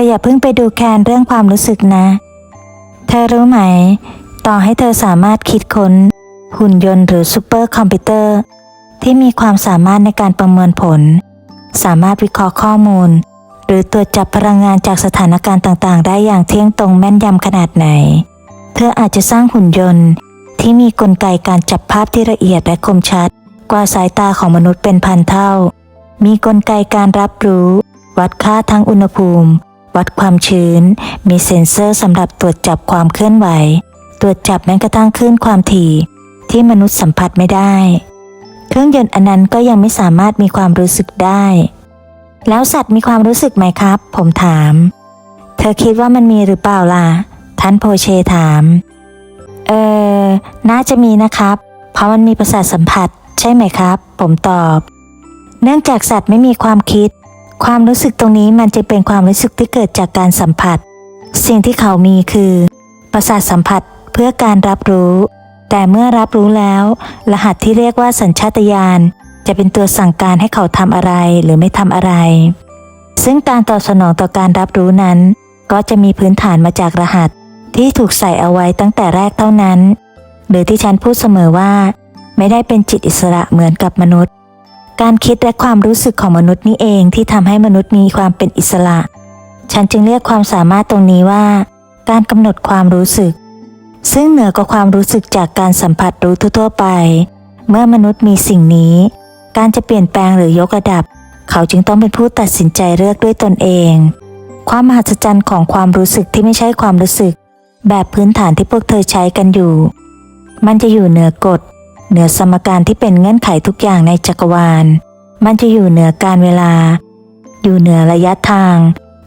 ออย่าเพิ่งไปดูแคลนเรื่องความรู้สึกนะ เธอรู้ไหม ต่อให้เธอสามารถคิดค้น หุ่นยนต์หรือซูเปอร์คอมพิวเตอร์ ที่มีความสามารถในการประเมินผล สามารถวิเคราะห์ข้อมูล หรือตรวจจับพลังงานจากสถานการณ์ต่างๆ ได้อย่างเที่ยงตรงแม่นยำขนาดไหน เธออาจจะสร้างหุ่นยนต์ที่มีกลไกการจับภาพที่ละเอียดและคมชัด กว่าสายตาของมนุษย์เป็นพันเท่า มีกลไกการรับรู้ วัดค่าทั้งอุณหภูมิ วัดความชื้น มีเซ็นเซอร์สำหรับตรวจจับความเคลื่อนไหว ตรวจจับแม้กระทั่งคลื่นความถี่ ที่มนุษย์สัมผัสไม่ได้ เครื่องยนต์อันนั้นก็ยังไม่สามารถมีความรู้สึกได้ แล้วสัตว์มีความรู้สึกไหมครับ ผมถาม เธอคิดว่ามันมีหรือเปล่าล่ะ ท่านโพเชถาม เออ น่าจะมีนะครับ เพราะมันมีประสาทสัมผัส ใช่ไหมครับ ผมตอบ เนื่องจากสัตว์ไม่มีความคิด ความรู้สึกตรงนี้มันจะเป็นความรู้สึกที่เกิดจากการสัมผัส สิ่งที่เขามีคือ ประสาทสัมผัสเพื่อการรับรู้ แต่เมื่อรับรู้แล้ว รหัสที่เรียกว่าสัญชาตญาณจะเป็นตัวสั่งการให้เขาทำอะไรหรือไม่ทำอะไร ซึ่งการตอบสนองต่อการรับรู้นั้น ก็จะมีพื้นฐานมาจากรหัสที่ถูกใส่เอาไว้ตั้งแต่แรกเท่านั้น หรือที่ฉันพูดเสมอว่า ไม่ได้เป็นจิตอิสระเหมือนกับมนุษย์ การคิดและความรู้สึกของมนุษย์นี่เองที่ทำให้มนุษย์มีความเป็นอิสระ ฉันจึงเรียกความสามารถตรงนี้ว่า การกำหนดความรู้สึก ซึ่งเหนือกว่าความรู้สึกจากการสัมผัสรู้ทั่วไป เมื่อมนุษย์มีสิ่งนี้ การจะเปลี่ยนแปลงหรือยกระดับ เขาจึงต้องเป็นผู้ตัดสินใจเลือกด้วยตนเอง ความมหัศจรรย์ของความรู้สึกที่ไม่ใช่ความรู้สึก แบบพื้นฐานที่พวกเธอใช้กันอยู่ มันจะอยู่เหนือกฎ เหนือสมการที่เป็นเงื่อนไขทุกอย่างในจักรวาล มันจะอยู่เหนือการเวลา อยู่เหนือระยะทาง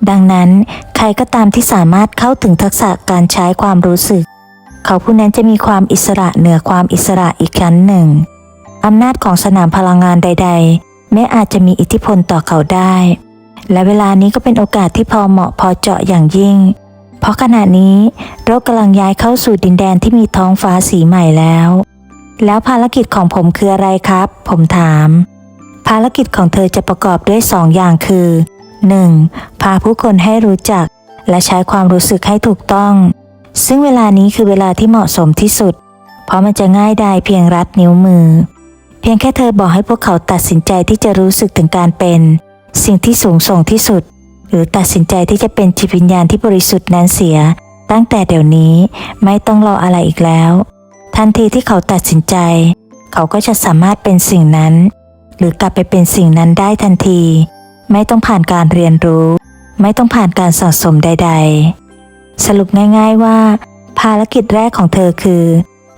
ดังนั้นใครก็ตามที่สามารถเข้าถึงทักษะการใช้ความรู้สึก เขาผู้นั้นจะมีความอิสระเหนือความอิสระอีกชั้นหนึ่งอำนาจของสนามพลังงานใด ๆ ไม่อาจจะมีอิทธิพลต่อเขาได้ และเวลานี้ก็เป็นโอกาสที่พอเหมาะพอเจาะอย่างยิ่ง เพราะขณะนี้โรคกำลังย้ายเข้าสู่ดินแดนที่มีท้องฟ้าสีใหม่แล้ว แล้วภารกิจของผมคืออะไรครับ ผมถาม ภารกิจของเธอจะประกอบด้วยสองอย่างคือ 1. พาผู้คนให้รู้จัก และใช้ความรู้สึกให้ถูกต้อง ซึ่งเวลานี้คือเวลาที่เหมาะสมที่สุด เพราะมันจะง่ายดายเพียงรัดนิ้วมือ เพียงแค่เธอบอกให้พวกเขาตัดสินใจที่จะรู้สึกถึงการเป็น สิ่งที่สูงส่งที่สุด หรือตัดสินใจที่จะเป็นจิตวิญญาณที่บริสุทธิ์นั้นเสีย ตั้งแต่เดี๋ยวนี้ไม่ต้องรออะไรอีกแล้ว ทันทีที่เขาตัดสินใจ เขาก็จะสามารถเป็นสิ่งนั้น หรือกลับไปเป็นสิ่งนั้นได้ทันที ไม่ต้องผ่านการเรียนรู้ ไม่ต้องผ่านการสะสมใด ๆ สรุปง่าย ๆว่า ภารกิจแรกของเธอคือ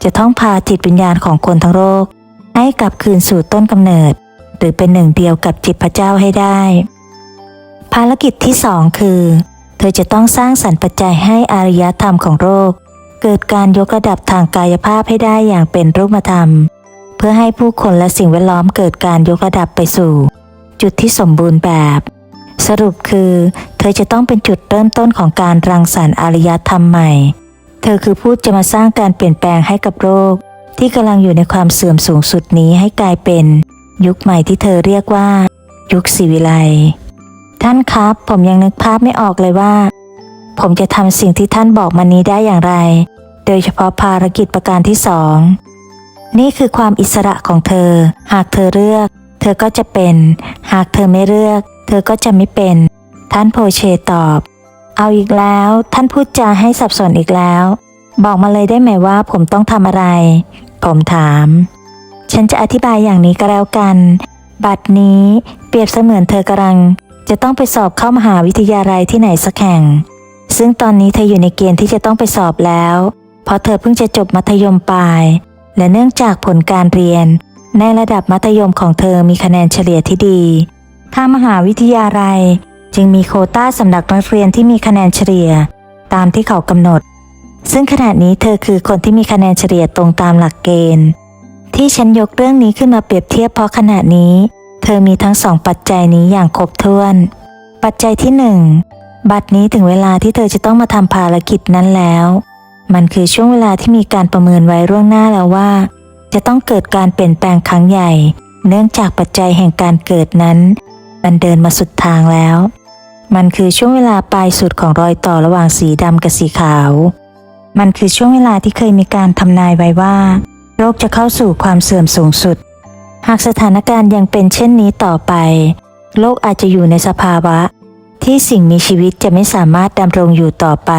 จะต้องพาจิตวิญญาณของคนทั้งโลกให้กลับคืนสู่ต้นกำเนิด หรือเป็นหนึ่งเดียวกับจิตพระเจ้าให้ได้ ภารกิจที่สองคือ เธอจะต้องสร้างสรรค์ปัจจัยให้อารยธรรมของโลก เกิดการยกระดับทางกายภาพให้ได้อย่างเป็นรูปธรรม เพื่อให้ผู้คนและสิ่งแวดล้อมเกิดการยกระดับไปสู่ จุดที่สมบูรณ์แบบ สรุปคือ เธอจะต้องเป็นจุดเริ่มต้นของการรังสรรค์อารยธรรมใหม่ เธอคือผู้จะมาสร้างการเปลี่ยนแปลงให้กับโลกที่กำลังอยู่ในความเสื่อมสูงสุดนี้ให้กลายเป็น ยุคใหม่ที่เธอเรียกว่า ยุคศิวิไลท่านครับ ผมยังนึกภาพไม่ออกเลยว่า ผมจะทำสิ่งที่ท่านบอกมานี้ได้อย่างไร โดยเฉพาะภารกิจประการที่สอง นี่คือความอิสระของเธอ หากเธอเลือก เธอก็จะเป็น หากเธอไม่เลือก เธอก็จะไม่เป็น ท่านโพเชตอบ เอาอีกแล้ว ท่านพูดจาให้สับสนอีกแล้ว บอกมาเลยได้ไหมว่าผมต้องทำอะไร ผมถาม ฉันจะอธิบายอย่างนี้ก็แล้วกัน บัดนี้เปรียบเสมือนเธอกำลัง จะต้องไปสอบเข้ามหาวิทยาลัยที่ไหนสักแห่ง ซึ่งตอนนี้เธออยู่ในเกณฑ์ที่จะต้องไปสอบแล้ว เพราะเธอเพิ่งจะจบมัธยมปลาย และเนื่องจากผลการเรียน ในระดับมัธยมของเธอมีคะแนนเฉลี่ยที่ดีทางมหาวิทยาลัยจึงมีโคต้าสำหรับนักเรียนที่มีคะแนนเฉลี่ย ตามที่เขากำหนด ซึ่งขณะนี้เธอคือคนที่มีคะแนนเฉลี่ยตรงตามหลักเกณฑ์ ที่ฉันยกเรื่องนี้ขึ้นมาเปรียบเทียบเพราะขณะนี้ เธอมีทั้งสองปัจจัยนี้อย่างครบถ้วน ปัจจัยที่หนึ่งบัดนี้ถึงเวลาที่เธอจะต้องมาทำภารกิจนั้นแล้ว มันคือช่วงเวลาที่มีการประเมินไว้ล่วงหน้าแล้วว่า จะต้องเกิดการเปลี่ยนแปลงครั้งใหญ่ เนื่องจากปัจจัยแห่งการเกิดนั้น มันเดินมาสุดทางแล้ว มันคือช่วงเวลาปลายสุดของรอยต่อระหว่างสีดำกับสีขาว มันคือช่วงเวลาที่เคยมีการทำนายไว้ว่าโรคจะเข้าสู่ความเสื่อมสูงสุด หากสถานการณ์ยังเป็นเช่นนี้ต่อไป โลกอาจจะอยู่ในสภาวะ ที่สิ่งมีชีวิตจะไม่สามารถดำรงอยู่ต่อไป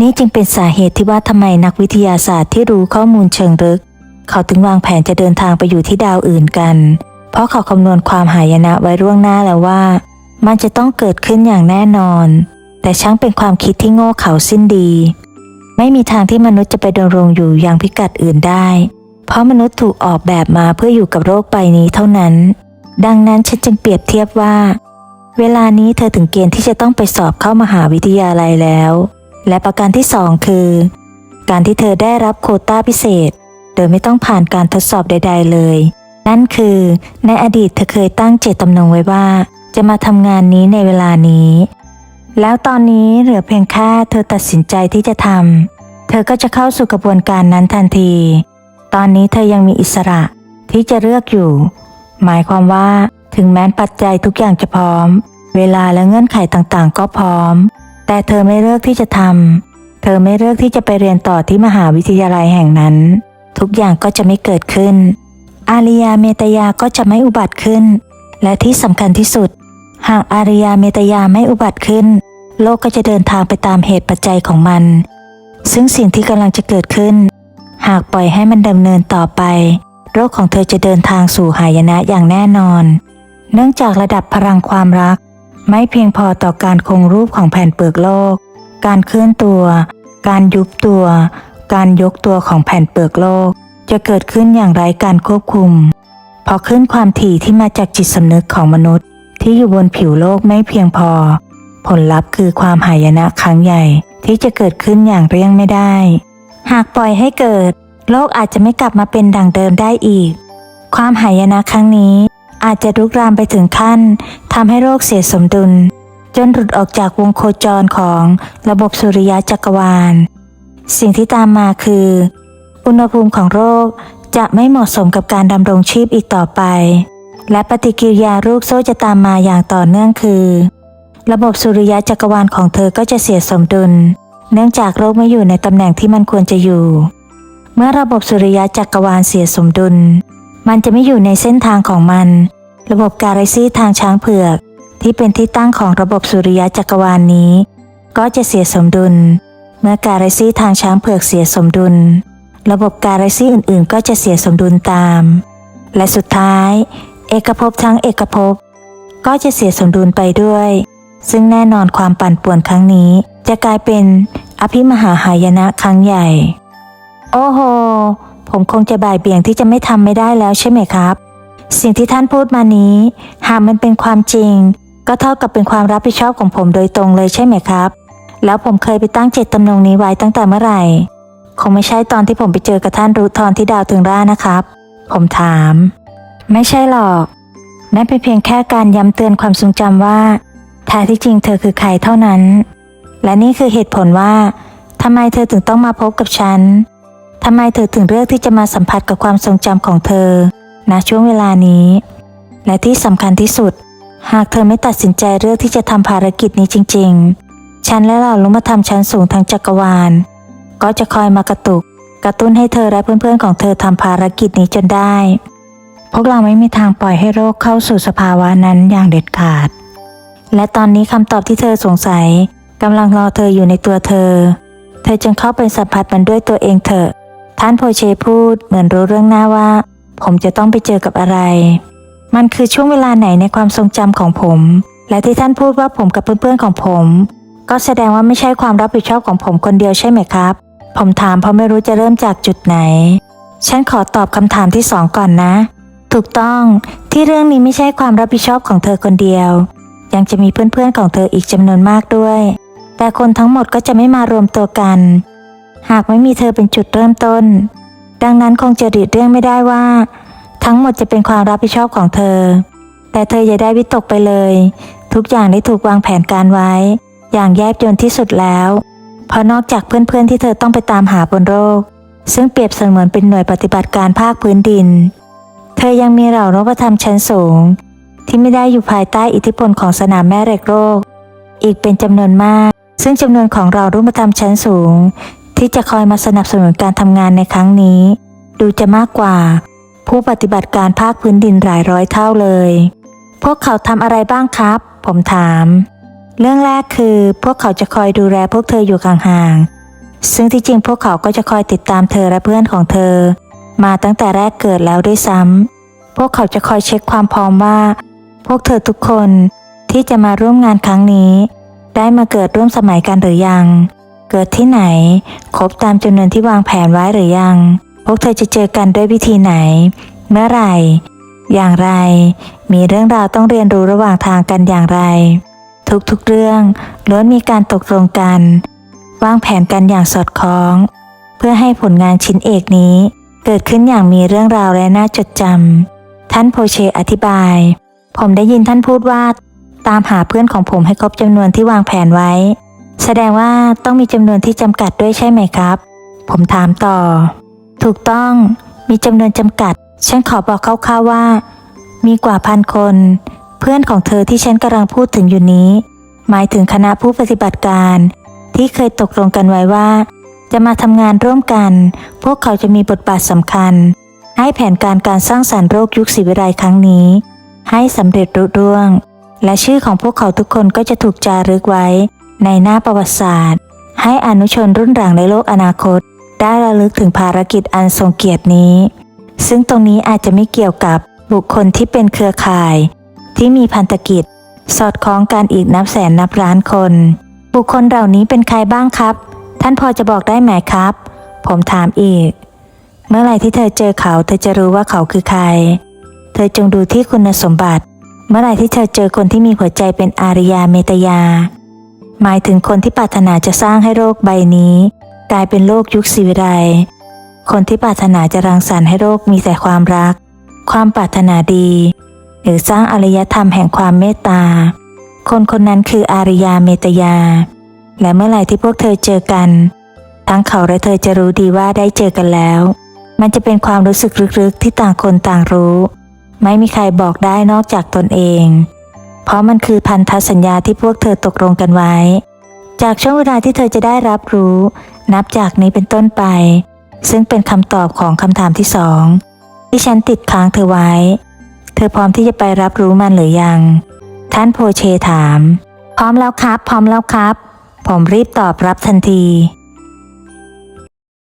นี่จึงเป็นสาเหตุที่ว่าทำไมนักวิทยาศาสตร์ที่รู้ข้อมูลเชิงลึก เขาถึงวางแผนจะเดินทางไปอยู่ที่ดาวอื่นกัน เพราะเขาคำนวณความหายนะไว้ล่วงหน้าแล้วว่า มันจะต้องเกิดขึ้นอย่างแน่นอน แต่ช่างเป็นความคิดที่โง่เขลาสิ้นดี ไม่มีทางที่มนุษย์จะไปดำรงอยู่อย่างพิกัดอื่นได้ เพราะมนุษย์ถูกออกแบบมาเพื่ออยู่กับโรคใบนี้เท่านั้น ดังนั้นฉันจึงเปรียบเทียบว่า เวลานี้เธอถึงเกณฑ์ที่จะต้องไปสอบเข้ามหาวิทยาลัยแล้ว และประการที่สองคือ การที่เธอได้รับโคต้าพิเศษ โดยไม่ต้องผ่านการทดสอบใด ๆ เลย นั่นคือ ในอดีตเธอเคยตั้งเจตจำนงไว้ว่า จะมาทำงานนี้ในเวลานี้ แล้วตอนนี้เหลือเพียงแค่เธอตัดสินใจที่จะทำเธอก็จะเข้าสู่กระบวนการนั้นทันที ตอนนี้เธอยังมีอิสระที่จะเลือกอยู่ หมายความว่าถึงแม้ปัจจัยทุกอย่างจะพร้อม เวลาและเงื่อนไขต่างๆ ก็พร้อม แต่เธอไม่เลือกที่จะทำ เธอไม่เลือกที่จะไปเรียนต่อที่มหาวิทยาลัยแห่งนั้น ทุกอย่างก็จะไม่เกิดขึ้น อาริยาเมตยาก็จะไม่อุบัติขึ้น และที่สำคัญที่สุด หากอาริยาเมตยาไม่อุบัติขึ้น โลกก็จะเดินทางไปตามเหตุปัจจัยของมัน ซึ่งสิ่งที่กำลังจะเกิดขึ้น หากปล่อยให้มันดำเนินต่อไปโรคของเธอจะเดินทางสู่หายนะอย่างแน่นอน เนื่องจากระดับพลังความรัก ไม่เพียงพอต่อการคงรูปของแผ่นเปลือกโลก การเคลื่อนตัว การยุบตัว การยกตัวของแผ่นเปลือกโลก จะเกิดขึ้นอย่างไร้การควบคุม พอขึ้นความถี่ที่มาจากจิตสำนึกของมนุษย์ ที่อยู่บนผิวโลกไม่เพียงพอ ผลลัพธ์คือความหายนะครั้งใหญ่ที่จะเกิดขึ้นอย่างเลี่ยงไม่ได้ หากปล่อยให้เกิด โลกอาจจะไม่กลับมาเป็นดังเดิมได้อีก ความหายนะครั้งนี้ อาจจะลุกรามไปถึงขั้นทำให้โรคเสียสมดุล จนหลุดออกจากวงโคจรของระบบสุริยะจักรวาล สิ่งที่ตามมาคือ อุณหภูมิของโรคจะไม่เหมาะสมกับการดำรงชีพอีกต่อไป และปฏิกิริยาลูกโซ่จะตามมาอย่างต่อเนื่องคือ ระบบสุริยะจักรวาลของเธอก็จะเสียสมดุล เนื่องจากโรคไม่อยู่ในตำแหน่งที่มันควรจะอยู่ เมื่อระบบสุริยะจักรวาลเสียสมดุล มันจะไม่อยู่ในเส้นทางของมัน ระบบกาแล็กซีทางช้างเผือก ที่เป็นที่ตั้งของระบบสุริยะจักรวาลนี้ ก็จะเสียสมดุล เมื่อกาแล็กซีทางช้างเผือกเสียสมดุล ระบบกาแล็กซีอื่นๆ ก็จะเสียสมดุลตาม และสุดท้าย เอกภพทั้งเอกภพก็จะเสียสมดุลไปด้วย ซึ่งแน่นอนความปั่นป่วนครั้งนี้ จะกลายเป็นอภิมหาหายนะครั้งใหญ่ โอ้โห ผมคงจะบ่ายเบี่ยงที่จะไม่ทำไม่ได้แล้วใช่ไหมครับ สิ่งที่ท่านพูดมานี้ หากมันเป็นความจริง ก็เท่ากับเป็นความรับผิดชอบของผมโดยตรงเลยใช่ไหมครับ แล้วผมเคยไปตั้งเจตจำนงนี้ไว้ตั้งแต่เมื่อไหร่ คงไม่ใช่ตอนที่ผมไปเจอกับท่านรุทรที่ดาวถึงร่านะครับ ผมถาม ไม่ใช่หรอก นั่นเป็นเพียงแค่การย้ำเตือนความทรงจำว่าแท้ที่จริงเธอคือใครเท่านั้น และนี่คือเหตุผลว่าทำไมเธอถึงต้องมาพบกับฉัน ทำไมเธอถึงเลือกที่จะมาสัมผัสกับความทรงจำของเธอ ณ ช่วงเวลานี้ และที่สำคัญที่สุด หากเธอไม่ตัดสินใจเลือกที่จะทำภารกิจนี้จริง ๆ ฉันและเหล่าลุมธรรมชั้นสูงทางจักรวาล ก็จะคอยมากระตุก กระตุ้นให้เธอและเพื่อนๆของเธอทำภารกิจนี้จนได้ พวกเราไม่มีทางปล่อยให้โรคเข้าสู่สภาวะนั้นอย่างเด็ดขาด และตอนนี้คำตอบที่เธอสงสัยกำลังรอเธออยู่ในตัวเธอ เธอจึงเข้าไปสัมผัสมันด้วยตัวเองเถอะ ท่านโพเชพูดเหมือนรู้เรื่องหน้าว่า ผมจะต้องไปเจอกับอะไร มันคือช่วงเวลาไหนในความทรงจำของผม และที่ท่านพูดว่าผมกับเพื่อนๆของผม ก็แสดงว่าไม่ใช่ความรับผิดชอบของผมคนเดียวใช่ไหมครับ ผมถามเพราะไม่รู้จะเริ่มจากจุดไหน ฉันขอตอบคำถามที่สองก่อนนะ ถูกต้องที่เรื่องนี้ไม่ใช่ความรับผิดชอบของเธอคนเดียว ยังจะมีเพื่อนๆของเธออีกจำนวนมากด้วย แต่คนทั้งหมดก็จะไม่มารวมตัวกัน หากไม่มีเธอเป็นจุดเริ่มต้น ดังนั้นคงจะดีดเรื่องไม่ได้ว่า ทั้งหมดจะเป็นความรับผิดชอบของเธอ แต่เธออย่าได้วิตกไปเลย ทุกอย่างได้ถูกวางแผนการไว้ อย่างแยบยลที่สุดแล้ว เพราะนอกจากเพื่อนๆที่เธอต้องไปตามหาบนโลกซึ่งเปรียบเสมือนเป็นหน่วยปฏิบัติการภาคพื้นดิน เธอยังมีเหล่านพธรรมชั้นสูง ที่ไม่ได้อยู่ภายใต้อิทธิพลของสนามแม่เหล็กโลก อีกเป็นจำนวนมาก ซึ่งจำนวนของเรารุ่งปธรรมชั้นสูง ที่จะคอยมาสนับสนุนการทำงานในครั้งนี้ ดูจะมากกว่า ผู้ปฏิบัติการภาคพื้นดินหลายร้อยเท่าเลย พวกเขาทำอะไรบ้างครับ ผมถาม เรื่องแรกคือพวกเขาจะคอยดูแลพวกเธออยู่ห่างๆซึ่งที่จริงพวกเขาก็จะคอยติดตามเธอและเพื่อนของเธอ มาตั้งแต่แรกเกิดแล้วด้วยซ้ำพวกเขาจะคอยเช็คความพร้อมว่า พวกเธอทุกคนที่จะมาร่วมงานครั้งนี้ ได้มาเกิดร่วมสมัยกันหรือยัง เกิดที่ไหน ครบตามจำนวนที่วางแผนไว้หรือยัง พวกเธอจะเจอกันด้วยวิธีไหน เมื่อไหร่ อย่างไร มีเรื่องราวต้องเรียนรู้ระหว่างทางกันอย่างไร ทุกๆเรื่องล้วนมีการตกลงกัน วางแผนกันอย่างสอดคล้อง เพื่อให้ผลงานชิ้นเอกนี้ เกิดขึ้นอย่างมีเรื่องราวและน่าจดจำท่านโพเชอธิบาย ผมได้ยินท่านพูดว่า ตามหาเพื่อนของผมให้ครบจำนวนที่วางแผนไว้ แสดงว่าต้องมีจำนวนที่จำกัดด้วยใช่ไหมครับ ผมถามต่อ ถูกต้องมีจำนวนจำกัด ฉันขอบอกคร่าวๆว่า มีกว่าพันคน เพื่อนของเธอที่ฉันกำลังพูดถึงอยู่นี้ หมายถึงคณะผู้ปฏิบัติการ ที่เคยตกลงกันไว้ว่า จะมาทำงานร่วมกัน พวกเขาจะมีบทบาทสำคัญ ให้แผนการการสร้างสรรค์โรคยุคศิวิไลครั้งนี้ ให้สำเร็จรุร่วง และชื่อของพวกเขาทุกคนก็จะถูกจารึกไว้ ในหน้าประวัติศาสตร์ ให้อนุชนรุ่นหลังในโลกอนาคต ได้ระลึกถึงภารกิจอันทรงเกียรตินี้ ซึ่งตรงนี้อาจจะไม่เกี่ยวกับบุคคลที่เป็นเครือข่าย ที่มีพันธกิจ สอดคล้องกันอีกนับแสนนับล้านคน บุคคลเหล่านี้เป็นใครบ้างครับ ท่านพอจะบอกได้ไหมครับ ผมถามอีก เมื่อไหร่ที่เธอเจอเขา เธอจะรู้ว่าเขาคือใคร เธอจงดูที่คุณสมบัติ เมื่อไหร่ที่เธอเจอคนที่มีหัวใจเป็นอาริยาเมตยา หมายถึงคนที่ปรารถนาจะสร้างให้โลกใบนี้ กลายเป็นโลกยุคศิวิไลคนที่ปรารถนาจะรังสรรค์ให้โลกมีแต่ความรัก ความปรารถนาดี หรือสร้างอารยธรรมแห่งความเมตตา คนคนนั้นคืออาริยาเมตยา และเมื่อไหร่ที่พวกเธอเจอกัน ทั้งเขาและเธอจะรู้ดีว่าได้เจอกันแล้ว มันจะเป็นความรู้สึกลึกๆที่ต่างคนต่างรู้ ไม่มีใครบอกได้นอกจากตนเอง เพราะมันคือพันธสัญญาที่พวกเธอตกลงกันไว้ จากช่วงเวลาที่เธอจะได้รับรู้ นับจากนี้เป็นต้นไป ซึ่งเป็นคำตอบของคำถามที่สองที่ฉันติดค้างเธอไว้ เธอพร้อมที่จะไปรับรู้มันหรือยัง ท่านโพเชถาม พร้อมแล้วครับ พร้อมแล้วครับ ผมรีบตอบรับทันที